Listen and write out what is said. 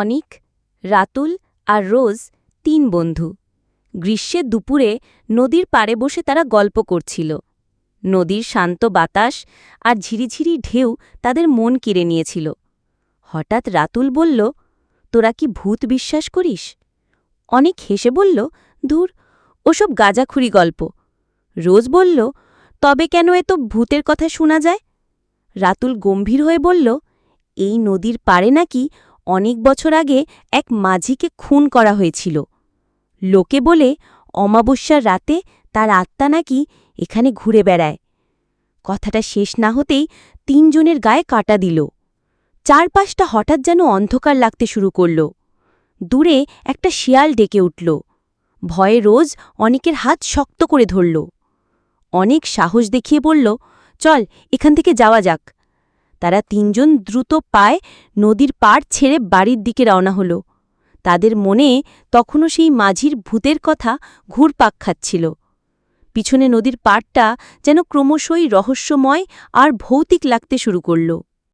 অনিক, রাতুল আর রোজ তিন বন্ধু। গ্রীষ্মের দুপুরে নদীর পাড়ে বসে তারা গল্প করছিল। নদীর শান্ত বাতাস আর ঝিরিঝিরি ঢেউ তাদের মন কেড়ে নিয়েছিল। হঠাৎ রাতুল বলল, তোরা কি ভূত বিশ্বাস করিস? অনেক হেসে বলল ধুর ওসব গাজাখুরি গল্প। রোজ বলল, তবে কেন এত ভূতের কথা শোনা যায়? রাতুল গম্ভীর হয়ে বলল, এই নদীর পাড়ে নাকি অনেক বছর আগে এক মাঝিকে খুন করা হয়েছিল। লোকে বলে, অমাবস্যার রাতে তার আত্মা নাকি এখানে ঘুরে বেড়ায়। কথাটা শেষ না হতেই তিনজনের গায়ে কাটা দিল। চারপাশটা হঠাৎ যেন অন্ধকার লাগতে শুরু করল। দূরে একটা শিয়াল ডেকে উঠল। ভয়ে রোজ অনেকের হাত শক্ত করে ধরল। অনেক সাহস দেখিয়ে বলল, চল, এখান থেকে যাওয়া যাক। তারা তিনজন দ্রুত পায় নদীর পাড় ছেড়ে বাড়ির দিকে রওনা হল। তাদের মনে তখনও সেই মাঝির ভূতের কথা ঘুরপাক খাচ্ছিল। পিছনে নদীর পাড়টা যেন ক্রমশই রহস্যময় আর ভৌতিক লাগতে শুরু করল।